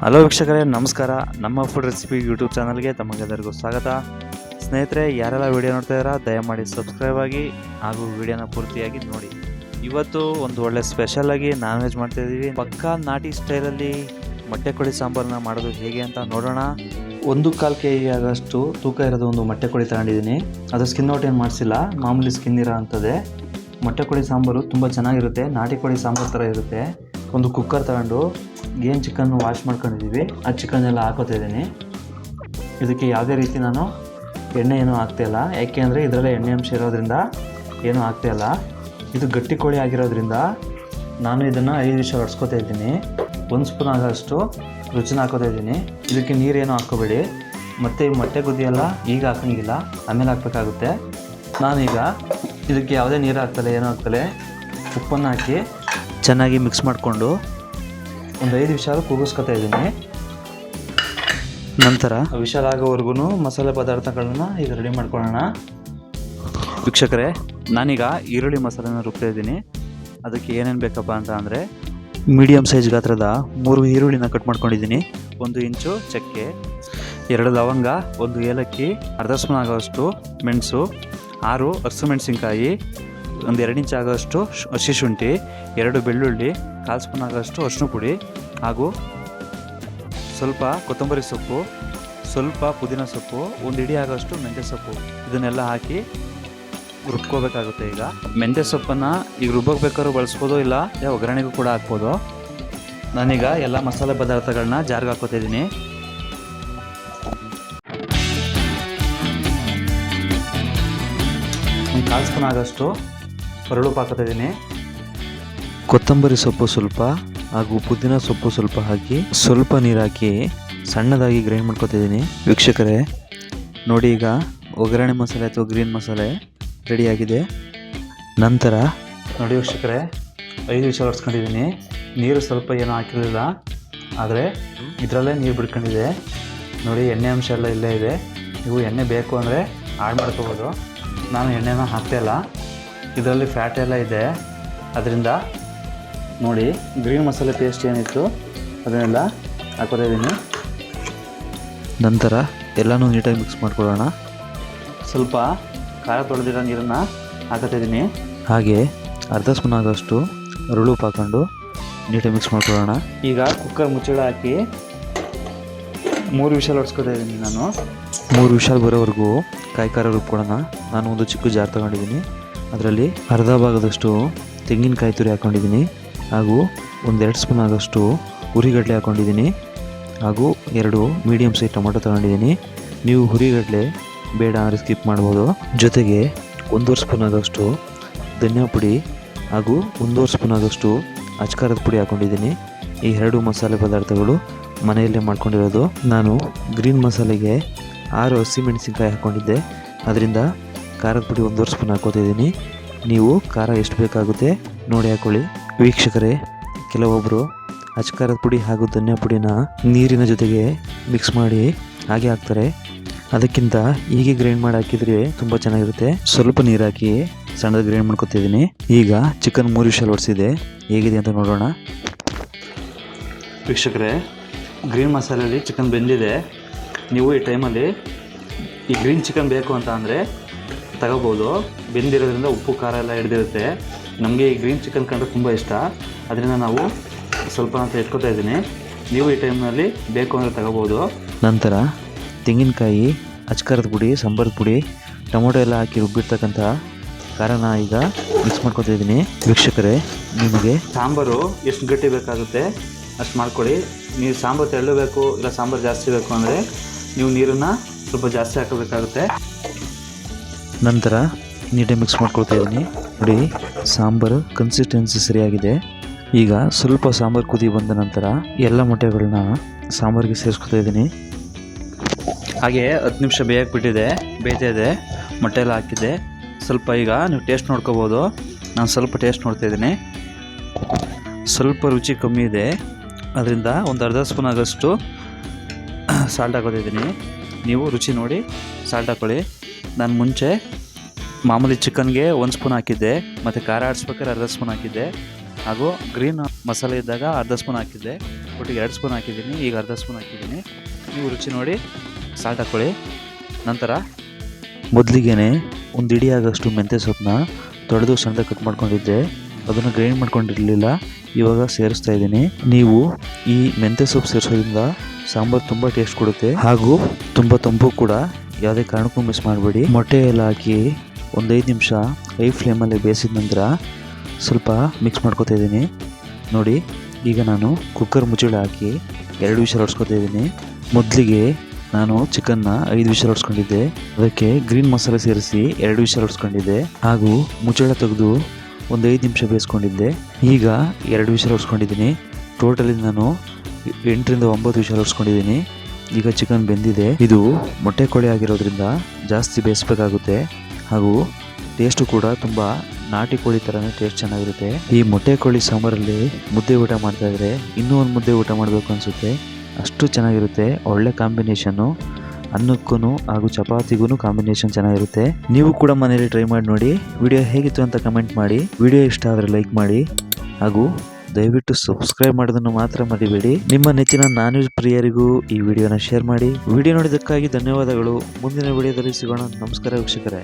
Hello ವೀಕ್ಷಕರೇ, ನಮಸ್ಕಾರ. ನಮ್ಮ ಫುಡ್ ರೆಸಿಪಿ ಯೂಟ್ಯೂಬ್ ಚಾನಲ್ಗೆ ತಮಗೆಲ್ಲರಿಗೂ ಸ್ವಾಗತ. ಸ್ನೇಹಿತರೆ, ಯಾರೆಲ್ಲ ವಿಡಿಯೋ ನೋಡ್ತಾ ಇದ್ದೀರಾ, ದಯಮಾಡಿ ಸಬ್ಸ್ಕ್ರೈಬ್ ಆಗಿ ಹಾಗೂ ವಿಡಿಯೋನ ಪೂರ್ತಿಯಾಗಿ ನೋಡಿ. ಇವತ್ತು ಒಂದು ಒಳ್ಳೆ ಸ್ಪೆಷಲ್ ಆಗಿ ನಾನ್ ವೆಜ್ ಮಾಡ್ತಾ ಇದ್ದೀವಿ. ಪಕ್ಕಾ ನಾಟಿ ಸ್ಟೈಲಲ್ಲಿ ಮೊಟ್ಟೆ ಕೋಳಿ ಸಾಂಬಾರನ್ನ ಮಾಡೋದು ಹೇಗೆ ಅಂತ ನೋಡೋಣ. ಒಂದು ಕಾಲು ಕೆ ಜಿ ಆದಷ್ಟು ತೂಕ ಇರೋದು ಒಂದು ಮೊಟ್ಟೆ ಕೋಳಿ ತಗೊಂಡಿದ್ದೀನಿ. ಅದು ಸ್ಕಿನ್ ಔಟ್ ಏನು ಮಾಡಿಸಿಲ್ಲ, ಮಾಮೂಲಿ ಸ್ಕಿನ್ ಇರೋ ಅಂಥದ್ದೇ. ಮೊಟ್ಟೆ ಕೋಳಿ ಸಾಂಬಾರು ತುಂಬ ಚೆನ್ನಾಗಿರುತ್ತೆ, ನಾಟಿ ಕೋಳಿ ಸಾಂಬಾರು ಥರ ಇರುತ್ತೆ. ಒಂದು ಕುಕ್ಕರ್ ತಗೊಂಡು ಏನು ಚಿಕನ್ ವಾಶ್ ಮಾಡ್ಕೊಂಡಿದ್ದೀವಿ ಆ ಚಿಕನ್ ಎಲ್ಲ ಹಾಕೋತಾ ಇದ್ದೀನಿ. ಇದಕ್ಕೆ ಯಾವುದೇ ರೀತಿ ನಾನು ಎಣ್ಣೆ ಏನೂ ಹಾಕ್ತಾಯಿಲ್ಲ ಯಾಕೆ ಅಂದರೆ ಇದರಲ್ಲೇ ಎಣ್ಣೆ ಅಂಶ ಇರೋದ್ರಿಂದ ಏನೂ ಹಾಕ್ತಾಯಿಲ್ಲ ಇದು ಗಟ್ಟಿ ಕೋಳಿ ಆಗಿರೋದ್ರಿಂದ ನಾನು ಇದನ್ನು ಐದು ನಿಮಿಷ ಹೊಡ್ಸ್ಕೊತಾ ಇದ್ದೀನಿ. ಒಂದು ಸ್ಪೂನ್ ಆಗೋಷ್ಟು ರುಚಿನ ಹಾಕೋತಾ ಇದ್ದೀನಿ. ಇದಕ್ಕೆ ನೀರೇನು ಹಾಕೋಬೇಡಿ ಮತ್ತು ಮೊಟ್ಟೆ ಎಲ್ಲ ಈಗ ಹಾಕೋಂಗಿಲ್ಲ, ಆಮೇಲೆ ಹಾಕ್ಬೇಕಾಗುತ್ತೆ. ನಾನೀಗ ಇದಕ್ಕೆ ಯಾವುದೇ ನೀರು ಹಾಕ್ತಲ್ಲ ಏನೂ ಹಾಕ್ತಲೆ ಉಪ್ಪನ್ನು ಹಾಕಿ ಚೆನ್ನಾಗಿ ಮಿಕ್ಸ್ ಮಾಡಿಕೊಂಡು ಒಂದು ಐದು ವಿಷಾಲು ಕೂಗಿಸ್ಕೊತಾ ಇದ್ದೀನಿ. ನಂತರ? ವಿಶಾಲ ಆಗೋವರೆಗೂ ಮಸಾಲೆ ಪದಾರ್ಥಗಳನ್ನ ಈಗ ರೆಡಿ ಮಾಡ್ಕೊಳ್ಳೋಣ. ವೀಕ್ಷಕರೇ ನಾನೀಗ ಈರುಳ್ಳಿ ಮಸಾಲೆನ ರುಬ್ತಾ ಇದ್ದೀನಿ. ಅದಕ್ಕೆ ಏನೇನು ಬೇಕಪ್ಪ ಅಂತ ಅಂದರೆ ಮೀಡಿಯಮ್ ಸೈಜ್ ಗಾತ್ರದ ಮೂರು ಈರುಳ್ಳಿನ ಕಟ್ ಮಾಡ್ಕೊಂಡಿದ್ದೀನಿ. ಒಂದು ಇಂಚು ಚಕ್ಕೆ ಎರಡು ಲವಂಗ ಒಂದು ಏಲಕ್ಕಿ ಅರ್ಧ ಸ್ಪೂನ್ ಆಗೋಷ್ಟು ಮೆಣಸು ಆರು ಹಸಿಮೆಣಸಿನ್ಕಾಯಿ ಒಂದು ಎರಡು ಇಂಚ್ ಆಗೋಷ್ಟು ಹಸಿ ಶುಂಠಿ ಎರಡು ಬೆಳ್ಳುಳ್ಳಿ, ಕಾಲು ಸ್ಪೂನ್ ಆಗೋಷ್ಟು ಅರಿಶಿನ ಪುಡಿ ಹಾಗೂ ಸ್ವಲ್ಪ ಕೊತ್ತಂಬರಿ ಸೊಪ್ಪು, ಸ್ವಲ್ಪ ಪುದೀನ ಸೊಪ್ಪು, ಒಂದು ಇಡೀ ಆಗೋಷ್ಟು ಮೆಂತ್ಯ ಸೊಪ್ಪು. ಇದನ್ನೆಲ್ಲ ಹಾಕಿ ರುಬ್ಕೋಬೇಕಾಗುತ್ತೆ ಈಗ. ಮೆಂತ್ಯ ಸೊಪ್ಪನ್ನು ಈಗ ರುಬ್ಬೋಗ್ಬೇಕಾದ್ರೂ ಬೇಕಾದ್ರೂ ಬಳಸ್ಬೋದು ಇಲ್ಲ ಒಗ್ಗರಣೆಗೂ ಕೂಡ ಹಾಕ್ಬೋದು. ನಾನೀಗ ಎಲ್ಲ ಮಸಾಲೆ ಪದಾರ್ಥಗಳನ್ನ ಜಾರ್ಗೆ ಹಾಕೋತಿದ್ದೀನಿ ಒಂದು ಕಾಲು ಸ್ಪೂನ್ ಆಗೋಷ್ಟು ಹೊರಳುಪ್ಪು ಪಾಕ ಇದ್ದೀನಿ ಕೊತ್ತಂಬರಿ ಸೊಪ್ಪು ಸ್ವಲ್ಪ ಹಾಗೂ ಪುದೀನ ಸೊಪ್ಪು ಸ್ವಲ್ಪ ಹಾಕಿ ಸ್ವಲ್ಪ ನೀರು ಹಾಕಿ ಸಣ್ಣದಾಗಿ ಗ್ರೈಂಡ್ ಮಾಡ್ಕೊತಿದ್ದೀನಿ ವೀಕ್ಷಕರೇ ನೋಡಿ ಈಗ ಒಗ್ಗರಣೆ ಮಸಾಲೆ ಅಥವಾ ಗ್ರೀನ್ ಮಸಾಲೆ ರೆಡಿಯಾಗಿದೆ ನಂತರ ನೋಡಿ ವೀಕ್ಷಕರೇ ಐದು ನಿಮಿಷ ಹೊಡ್ಸ್ಕೊಂಡಿದ್ದೀನಿ ನೀರು ಸ್ವಲ್ಪ ಏನೂ ಹಾಕಿರಲಿಲ್ಲ ಆದರೆ ಇದರಲ್ಲೇ ನೀರು ಬಿಡ್ಕೊಂಡಿದೆ. ನೋಡಿ ಎಣ್ಣೆ ಅಂಶ ಎಲ್ಲ ಇಲ್ಲೇ ಇದೆ. ನೀವು ಎಣ್ಣೆ ಬೇಕು ಅಂದರೆ ಆಡ್ ಮಾಡ್ಕೋಬೋದು. ನಾನು ಎಣ್ಣೆನ ಹಾಕ್ತಾಯಿಲ್ಲ ಇದರಲ್ಲಿ ಫ್ಯಾಟ್ ಎಲ್ಲ ಇದೆ. ಅದರಿಂದ ನೋಡಿ ಗ್ರೀನ್ ಮಸಾಲೆ ಪೇಸ್ಟ್ ಏನಿತ್ತು ಅದನ್ನೆಲ್ಲ ಹಾಕೋತಾ ಇದ್ದೀನಿ ನಂತರ ಎಲ್ಲನೂ ನೀಟಾಗಿ ಮಿಕ್ಸ್ ಮಾಡ್ಕೊಳ್ಳೋಣ. ಸ್ವಲ್ಪ ಖಾರ ತೊಳೆದಿರೋ ನೀರನ್ನು ಹಾಕೋತಾ ಇದ್ದೀನಿ ಹಾಗೆ ಅರ್ಧ ಸ್ಪೂನ್ ಆಗೋಷ್ಟು ರುಳು ಹಾಕೊಂಡು ನೀಟಾಗಿ ಮಿಕ್ಸ್ ಮಾಡ್ಕೊಳ್ಳೋಣ. ಈಗ ಕುಕ್ಕರ್ ಮುಚ್ಚಳ ಹಾಕಿ ಮೂರು ವಿಷಲ್ ಹೊಡ್ಸ್ಕೊತಾ ಇದ್ದೀನಿ ನಾನು. ಮೂರು ವಿಷಲ್ ಬರೋವರೆಗೂ ಕಾಯಿ ಖಾರ ರುಬ್ಕೊಳ್ಳೋಣ. ನಾನು ಒಂದು ಚಿಕ್ಕ ಜಾರ್ ತಗೊಂಡಿದ್ದೀನಿ. ಅದರಲ್ಲಿ ಅರ್ಧ ಭಾಗದಷ್ಟು ತೆಂಗಿನಕಾಯಿ ತುರಿ ಹಾಕ್ಕೊಂಡಿದ್ದೀನಿ ಹಾಗೂ ಒಂದೆರಡು ಸ್ಪೂನ್ ಆಗೋಷ್ಟು ಹುರಿಗಡಲೆ ಹಾಕ್ಕೊಂಡಿದ್ದೀನಿ ಹಾಗೂ ಎರಡು ಮೀಡಿಯಮ್ ಸೈಜ್ ಟೊಮೊಟೊ ತಗೊಂಡಿದ್ದೀನಿ. ನೀವು ಹುರಿಗಡಲೆ ಬೇಡ ಅಂದರೆ ಸ್ಕಿಪ್ ಮಾಡ್ಬೋದು. ಜೊತೆಗೆ ಒಂದೂವರೆ ಸ್ಪೂನ್ ಆಗೋಷ್ಟು ಧನಿಯಾ ಪುಡಿ ಹಾಗೂ ಒಂದೂವರೆ ಸ್ಪೂನ್ ಆಗೋಷ್ಟು ಅಚ್ಕಾರದ ಪುಡಿ ಹಾಕ್ಕೊಂಡಿದ್ದೀನಿ ಈ ಎರಡು ಮಸಾಲೆ ಪದಾರ್ಥಗಳು ಮನೆಯಲ್ಲೇ ಮಾಡ್ಕೊಂಡಿರೋದು. ನಾನು ಗ್ರೀನ್ ಮಸಾಲೆಗೆ ಆರು ಹಸಿಮೆಣಸಿನ್ಕಾಯಿ ಹಾಕ್ಕೊಂಡಿದ್ದೆ ಅದರಿಂದ ಖಾರದ ಪುಡಿ ಒಂದೂವರೆ ಸ್ಪೂನ್ ಹಾಕೋತಿದ್ದೀನಿ ನೀವು ಖಾರ ಎಷ್ಟು ಬೇಕಾಗುತ್ತೆ ನೋಡಿ ಹಾಕೊಳ್ಳಿ. ವೀಕ್ಷಕರೇ ಕೆಲವೊಬ್ಬರು ಅಚ್ಕಾರದ ಪುಡಿ ಹಾಗೂ ಧನಿಯಾ ಪುಡಿನ ನೀರಿನ ಜೊತೆಗೆ ಮಿಕ್ಸ್ ಮಾಡಿ ಹಾಗೆ ಹಾಕ್ತಾರೆ. ಅದಕ್ಕಿಂತ ಹೀಗೆ ಗ್ರೈಂಡ್ ಮಾಡಿ ಹಾಕಿದರೆ ತುಂಬ ಚೆನ್ನಾಗಿರುತ್ತೆ. ಸ್ವಲ್ಪ ನೀರು ಹಾಕಿ ಸಣ್ಣದ ಗ್ರೈಂಡ್ ಮಾಡ್ಕೊತಿದ್ದೀನಿ. ಈಗ ಚಿಕನ್ ಮೂರು ವಿಷಲ್ ಒಡಿಸಿದೆ. ಹೇಗಿದೆ ಅಂತ ನೋಡೋಣ. ವೀಕ್ಷಕರೇ ಗ್ರೀನ್ ಮಸಾಲೆಯಲ್ಲಿ ಚಿಕನ್ ಬೆಂದಿದೆ. ನೀವು ಈ ಟೈಮಲ್ಲಿ ಈ ಗ್ರೀನ್ ಚಿಕನ್ ಬೇಕು ಅಂತ ಅಂದರೆ ತಗೋಬೋದು. ಬೆಂದಿರೋದ್ರಿಂದ ಉಪ್ಪು ಖಾರ ಎಲ್ಲ ಹಿಡಿದಿರುತ್ತೆ. ನಮಗೆ ಈ ಗ್ರೀನ್ ಚಿಕನ್ ಕಂಡ್ರೆ ತುಂಬ ಇಷ್ಟ. ಅದರಿಂದ ನಾವು ಸ್ವಲ್ಪ ಅಂತ ಇಟ್ಕೊತಾ ಇದ್ದೀನಿ. ನೀವು ಈ ಟೈಮ್ನಲ್ಲಿ ಬೇಕು ಅಂದರೆ ತಗೋಬೋದು. ನಂತರ ತೆಂಗಿನಕಾಯಿ ಅಚ್ಕಾರದ ಪುಡಿ ಸಾಂಬಾರದ ಪುಡಿ ಟೊಮೊಟೊ ಎಲ್ಲ ಹಾಕಿ ರುಬ್ಬಿರ್ತಕ್ಕಂಥ ಖಾರನ ಈಗ ಮಿಕ್ಸ್ ಮಾಡ್ಕೊತಾ ಇದ್ದೀನಿ. ವೀಕ್ಷಕರೇ ನಿಮಗೆ ಸಾಂಬಾರು ಎಷ್ಟು ಗಟ್ಟಿ ಬೇಕಾಗುತ್ತೆ ಅಷ್ಟು ಮಾಡ್ಕೊಳ್ಳಿ. ನೀವು ಸಾಂಬಾರು ತೆಳ್ಳಬೇಕು ಇಲ್ಲ ಸಾಂಬಾರು ಜಾಸ್ತಿ ಬೇಕು ಅಂದರೆ ನೀವು ನೀರನ್ನು ಸ್ವಲ್ಪ ಜಾಸ್ತಿ ಹಾಕಬೇಕಾಗುತ್ತೆ. ನಂತರ ನೀಟಾಗಿ ಮಿಕ್ಸ್ ಮಾಡ್ಕೊಳ್ತಾ ಇದ್ದೀನಿ. ನೋಡಿ, ಸಾಂಬಾರು ಕನ್ಸಿಸ್ಟೆನ್ಸಿ ಸರಿಯಾಗಿದೆ. ಈಗ ಸ್ವಲ್ಪ ಸಾಂಬಾರು ಕುದಿ ಬಂದ ನಂತರ ಎಲ್ಲ ಮೊಟ್ಟೆಗಳನ್ನ ಸಾಂಬಾರಿಗೆ ಸೇರಿಸ್ಕೊತಾ ಇದ್ದೀನಿ. ಹಾಗೆ ಹತ್ತು ನಿಮಿಷ ಬೇಯಕ್ಕೆ ಬಿಟ್ಟಿದೆ ಬೇಯ್ತಾ ಇದೆ ಮೊಟ್ಟೆ ಎಲ್ಲ ಹಾಕಿದ್ದೆ. ಸ್ವಲ್ಪ ಈಗ ನೀವು ಟೇಸ್ಟ್ ನೋಡ್ಕೋಬೋದು. ನಾನು ಸ್ವಲ್ಪ ಟೇಸ್ಟ್ ನೋಡ್ತಾ ಇದ್ದೀನಿ. ಸ್ವಲ್ಪ ರುಚಿ ಕಮ್ಮಿ ಇದೆ. ಅದರಿಂದ ಒಂದು ಅರ್ಧ ಸ್ಪೂನ್ ಆಗೋಷ್ಟು ಸಾಲ್ಟ್ ಹಾಕೋತಿದ್ದೀನಿ ನೀವು ರುಚಿ ನೋಡಿ ಸಾಲ್ಟ್ ಹಾಕೊಳ್ಳಿ. ನಾನು ಮುಂಚೆ ಮಾಮೂಲಿ ಚಿಕನ್ಗೆ ಒಂದು ಸ್ಪೂನ್ ಹಾಕಿದ್ದೆ, ಮತ್ತು ಖಾರ ಆಡಿಸ್ಬೇಕಾದ್ರೆ ಅರ್ಧ ಸ್ಪೂನ್ ಹಾಕಿದ್ದೆ, ಹಾಗೂ ಗ್ರೀನ್ ಮಸಾಲೆ ಇದ್ದಾಗ ಅರ್ಧ ಸ್ಪೂನ್ ಹಾಕಿದ್ದೆ, ಒಟ್ಟಿಗೆ ಎರಡು ಸ್ಪೂನ್ ಹಾಕಿದ್ದೀನಿ, ಈಗ ಅರ್ಧ ಸ್ಪೂನ್ ಹಾಕಿದ್ದೀನಿ. ನೀವು ರುಚಿ ನೋಡಿ ಸಾಲ್ಟ್ ಹಾಕ್ಕೊಳ್ಳಿ ನಂತರ ಮೊದಲಿಗೆ ಒಂದು ಇಡೀ ಆಗೋಷ್ಟು ಮೆಂತ್ಯ ಸೊಪ್ಪನ್ನ ತೊಡೆದು ಸಣ್ಣದಾಗಿ ಕಟ್ ಮಾಡ್ಕೊಂಡಿದ್ದೆ. ಅದನ್ನು ಗ್ರೈಂಡ್ ಮಾಡ್ಕೊಂಡಿರಲಿಲ್ಲ, ಇವಾಗ ಸೇರಿಸ್ತಾ ಇದ್ದೀನಿ. ನೀವು ಈ ಮೆಂತ್ಯ ಸೊಪ್ಪು ಸೇರಿಸೋದ್ರಿಂದ ಸಾಂಬಾರು ತುಂಬ ಟೇಸ್ಟ್ ಕೊಡುತ್ತೆ, ಹಾಗೂ ತುಂಬ ತಂಪು ಕೂಡ. ಯಾವುದೇ ಕಾರಣಕ್ಕೂ ಮಿಸ್ ಮಾಡಬೇಡಿ. ಮೊಟ್ಟೆ ಎಲ್ಲ ಹಾಕಿ ಒಂದು ಐದು ನಿಮಿಷ ಹೈ ಫ್ಲೇಮಲ್ಲಿ ಬೇಯಿಸಿದ ನಂತರ ಸ್ವಲ್ಪ ಮಿಕ್ಸ್ ಮಾಡ್ಕೊತಾ ಇದ್ದೀನಿ. ನೋಡಿ, ಈಗ ನಾನು ಕುಕ್ಕರ್ ಮುಚ್ಚಳ ಹಾಕಿ ಎರಡು ವಿಷಲ್ ಹೊಡ್ಸ್ಕೊತಾ ಇದ್ದೀನಿ. ಮೊದಲಿಗೆ ನಾನು ಚಿಕನ್ನ ಐದು ವಿಷಲ್ ಹೊಡ್ಸ್ಕೊಂಡಿದ್ದೆ. ಅದಕ್ಕೆ ಗ್ರೀನ್ ಮಸಾಲೆ ಸೇರಿಸಿ ಎರಡು ವಿಷಲ್ ಹೊಡ್ಸ್ಕೊಂಡಿದ್ದೆ. ಹಾಗೂ ಮುಚ್ಚಳ ತೆಗೆದು ಒಂದು ಐದು ನಿಮಿಷ ಬೇಯಿಸ್ಕೊಂಡಿದ್ದೆ. ಈಗ ಎರಡು ವಿಷಲ್ ಹೊಡ್ಸ್ಕೊಂಡಿದ್ದೀನಿ. ಟೋಟಲಿ ನಾನು ಎಂಟರಿಂದ ಒಂಬತ್ತು ವಿಷಲ್ ಹೊಡ್ಸ್ಕೊಂಡಿದ್ದೀನಿ. ಈಗ ಚಿಕನ್ ಬೆಂದಿದೆ. ಇದು ಮೊಟ್ಟೆ ಕೋಳಿ ಆಗಿರೋದ್ರಿಂದ ಜಾಸ್ತಿ ಬೇಯಿಸ್ಬೇಕಾಗುತ್ತೆ. ಹಾಗೂ ಟೇಸ್ಟು ಕೂಡ ತುಂಬ ನಾಟಿ ಕೋಳಿ ಥರನೇ ಟೇಸ್ಟ್ ಚೆನ್ನಾಗಿರುತ್ತೆ. ಈ ಮೊಟ್ಟೆ ಕೋಳಿ ಸಾಂಬಾರಲ್ಲಿ ಮುದ್ದೆ ಊಟ ಮಾಡ್ತಾ ಇದ್ರೆ ಇನ್ನೂ ಒಂದು ಮುದ್ದೆ ಊಟ ಮಾಡಬೇಕು ಅನಿಸುತ್ತೆ. ಅಷ್ಟು ಚೆನ್ನಾಗಿರುತ್ತೆ. ಒಳ್ಳೆ ಕಾಂಬಿನೇಷನ್ನು ಅನ್ನಕ್ಕೂ ಹಾಗೂ ಚಪಾತಿಗೂ ಕಾಂಬಿನೇಷನ್ ಚೆನ್ನಾಗಿರುತ್ತೆ. ನೀವು ಕೂಡ ಮನೇಲಿ ಟ್ರೈ ಮಾಡಿ ನೋಡಿ. ವಿಡಿಯೋ ಹೇಗಿತ್ತು ಅಂತ ಕಮೆಂಟ್ ಮಾಡಿ. ವಿಡಿಯೋ ಇಷ್ಟ ಆದರೆ ಲೈಕ್ ಮಾಡಿ. ಹಾಗೂ ದಯವಿಟ್ಟು ಸಬ್ಸ್ಕ್ರೈಬ್ ಮಾಡೋದನ್ನು ಮಾತ್ರ ಮರಿಬೇಡಿ. ನಿಮ್ಮ ನೆಚ್ಚಿನ ನಾನ್ ವೆಜ್ ಪ್ರಿಯರಿಗೂ ಈ ವಿಡಿಯೋನ ಶೇರ್ ಮಾಡಿ. ವಿಡಿಯೋ ನೋಡಿದ್ದಕ್ಕಾಗಿ ಧನ್ಯವಾದಗಳು. ಮುಂದಿನ ವಿಡಿಯೋದಲ್ಲಿ ಸಿಗೋಣ. ನಮಸ್ಕಾರ ವೀಕ್ಷಕರೇ.